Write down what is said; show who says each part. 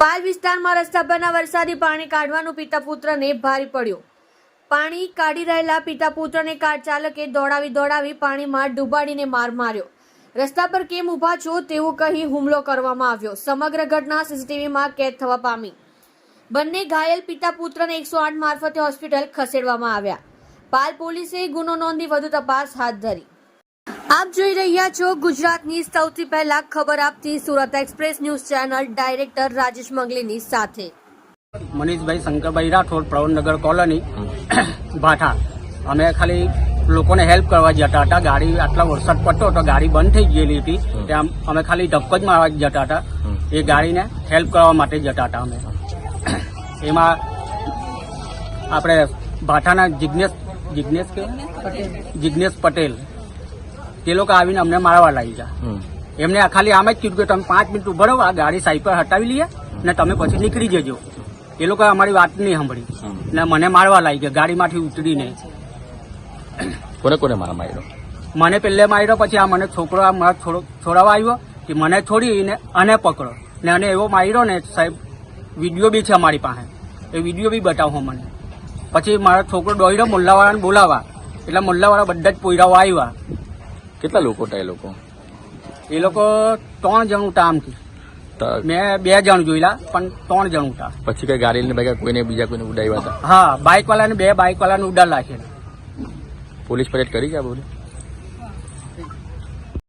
Speaker 1: પાલ વિસ્તારમાં રસ્તા પરના વરસાદી પાણી કાઢવાનું પિતા પુત્રને ભારે પડ્યું. પાણી કાઢી રહેલા પિતા પુત્રને કાર ચાલકે દોડાવી દોડાવી પાણીમાં ડૂબાડીને માર માર્યો. રસ્તા પર કેમ ઊભા છો તેવું કહી હુમલો કરવામાં આવ્યો. સમગ્ર ઘટના સીસીટીવીમાં કેદ થવા પામી. બંને ઘાયલ પિતા પુત્રને એકસો આઠ મારફતે હોસ્પિટલ ખસેડવામાં આવ્યા. પાલ પોલીસે ગુનો નોંધી વધુ તપાસ હાથ ધરી. આપ જોઈ રહ્યા છો ગુજરાતની સૌથી પહેલા ખબર આપતી Surat express news channel director Rajesh મંગલીની સાથે.
Speaker 2: મનીષભાઈ શંકરભાઈ રાઠોડ પ્રવણનગર કોલોની ભાઠા. અમે ખાલી લોકોને હેલ્પ કરવા જતા હતા. ગાડી આટલા વરસાદ પડતો હતો ગાડી બંધ થઈ ગયેલી હતી. ત્યાં અમે ખાલી ધક્કો જ મારવા જતા હતા. એ ગાડીને હેલ્પ કરવા માટે જતા હતા અમે. એમાં આપણે ભાઠાના જિજ્ઞેશ જિજ્ઞેશ કે? જિજ્ઞેશ પટેલ. તે લોકો આવીને અમને મારવા લાગી ગયા એમને ખાલી આમ જ કીધું કે તમે પાંચ મિનિટ ઊભો રહો આ ગાડી સાઈડ પર હટાવી લઈએ ને તમે પછી નીકળી જજો. એ લોકો અમારી વાત નહીં સાંભળી. ને મને મારવા લાગી ગયા ગાડીમાંથી ઉતરીને.
Speaker 3: કોને કોને મારા માર્યો?
Speaker 2: મને પહેલે માર્યો પછી આ મને છોકરો આ મારા છોડો છોડાવવા આવ્યો કે મને છોડીને અને પકડો. ને અને એવો માર્યો ને સાહેબ વીડિયો બી છે અમારી પાસે. એ વીડિયો બી બતાવો મને. પછી મારો છોકરો દોડ્યો મુલ્લાવાળાને બોલાવા એટલે મુલ્લાવાળા બધા જ પોયરાઓ આવ્યા.
Speaker 3: કેટલા લોકો હતા એ લોકો?
Speaker 2: એ લોકો ત્રણ જણ ઉતા આમથી મેં બે જણ જોયેલા પણ ત્રણ જણ હતા
Speaker 3: પછી કઈ ગાડી ને ભેગા કોઈને બીજા કોઈને ઉડાવ્યા હતા?
Speaker 2: હા બાઇક વાળાને બે બાઇક વાળાને ઉડાડ રાખેલા
Speaker 3: પોલીસ ફરિયાદ કરી આ બોલી